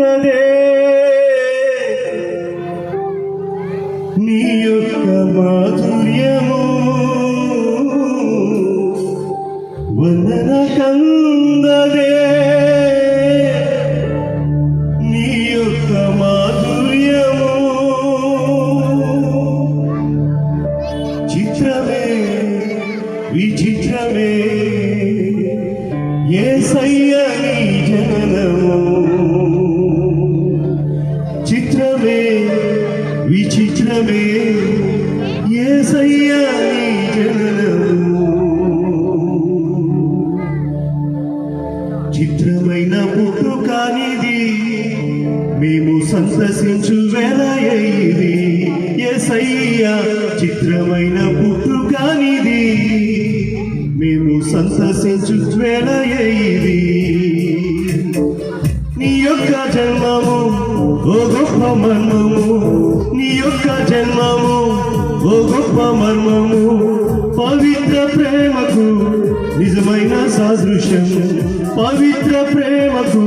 కన్నదే నీ యొక్క మాధుర్యము వందన కందదే నీ యొక్క మాధుర్యము చిత్రమే విచిత్రమే. ఏ సయ్యని చిత్రమైన పుట్టు కానిది. మేము సంతసించు వేళ ఎసయ్యా చిత్రమైన పుట్టు కానిది. మేము సంతసించు వేళ నీ యొక్క జన్మము ఓ గొప్ప మర్మము. నీ యొక్క జన్మము ఓ గొప్ప మర్మము. పవిత్ర ప్రేమకు నిజమైన సాదృశ్యం పవిత్ర ప్రేమకు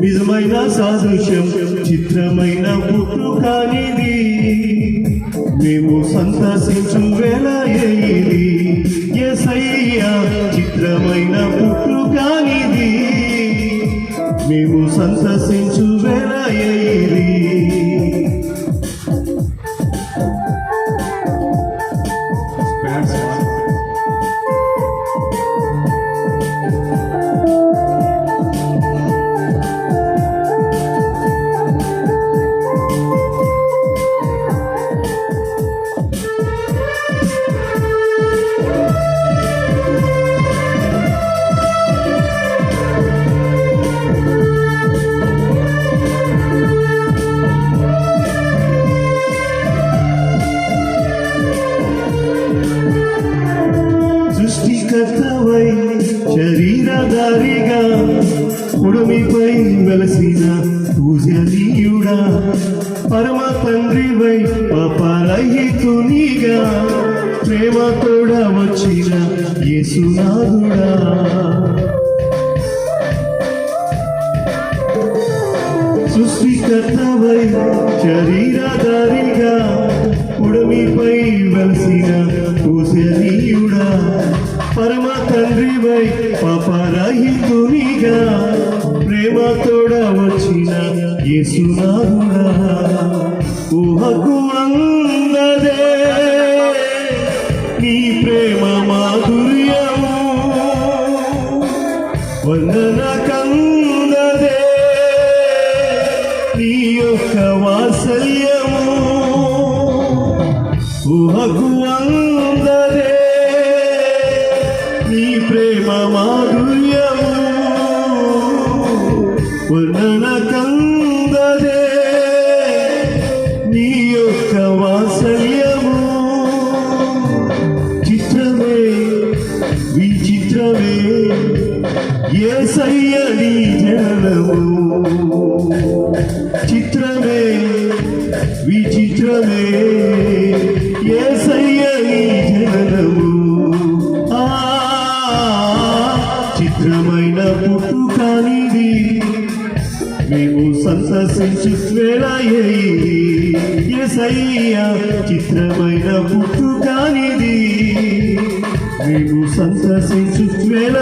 నిజమైన సాదృశ్యం చిత్రమైన పుట్టు కానిది. మేము సంతసించు వేళ ఏది ఎసయ్యా చిత్రమైన పుట్టు కానిది. మేము సంతసి పూజనీయుడా పరమ తండ్రివై పాపరహితునిగా ప్రేమ తోడా వచ్చిన యేసునాథుడా సృష్టికర్తవై శరీరధారిగా ఉడమిపై వెలసిన కుశలీయుడా పరమ తండ్రివై పాపరహితునిగా ప్రేమ తోడా వచ్చిన యేసునాథుడా ఊహకు అందదే. నీ ప్రేమ మాధుర్యము వందన కందదే. నీ యొక్క వాత్సల్యము ఊహకు అందదే విచిత్రమే ఏ సయ్యని జనము. చిత్రమే విచిత్రమే. ఏ సయ్యని జనము. చిత్రమైన పుట్టు కానిది మేము సంతసించు వేళ ఎసయ్యా చిత్రమైన పుట్టు నీవు సంతసించు వేళ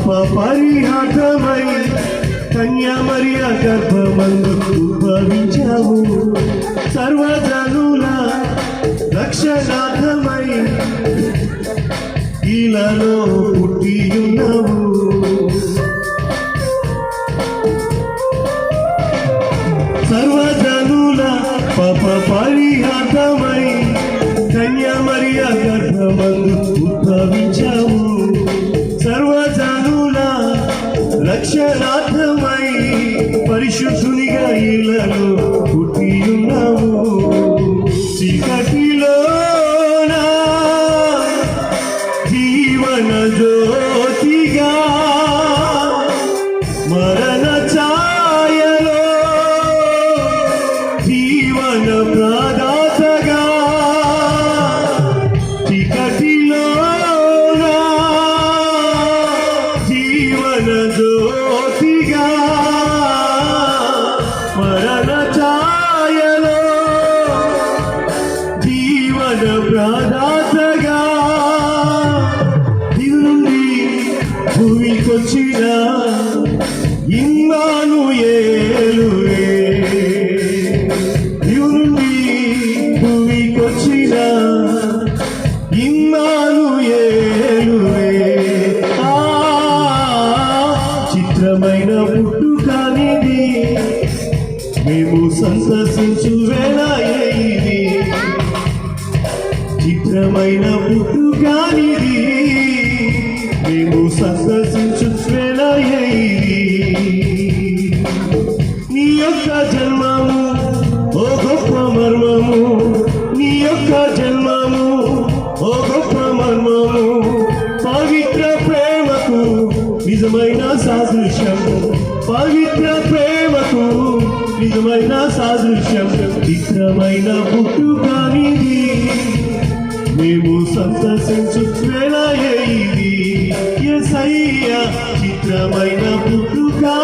పాప పరిహాటమై కన్యామరియ గర్భమందు ఉద్భవించావు సర్వజనుల రక్షణార్థమై ఇలాలో పుట్టియున్నావు సర్వజనుల పాప పరిహాటమై కన్యామరియ గర్భమందు ఉద్భవించావు రక్షణార్థమై పరిశుద్ధునిగా ఇళ్ళలో జీవన ప్రదాతగా దిగు నుండి భూమికొచ్చిన ఇన్నాను ఏలువే దిగు నుండి భూమికొచ్చిన ఇన్నాను ఏలువే ఆ చిత్రమైన పుట్టుకానిది మేము సంతసించు వేళ ఇది? చిత్రమైన పుట్టుకానిది మేము సందర్శించు నీ యొక్క జన్మము ఓ గొప్ప మర్మము. నీ యొక్క జన్మము ఓ గొప్ప మర్మము. పవిత్ర ప్రేమకు నిజమైన సాదృశ్యం. పవిత్ర ప్రేమకు నిజమైన సాదృశ్యం. చిత్రమైన పుట్టుకానిది మేము సంతసించు వేళ ఇది. ఎసయ్య చిత్రమైన పుట్టుగా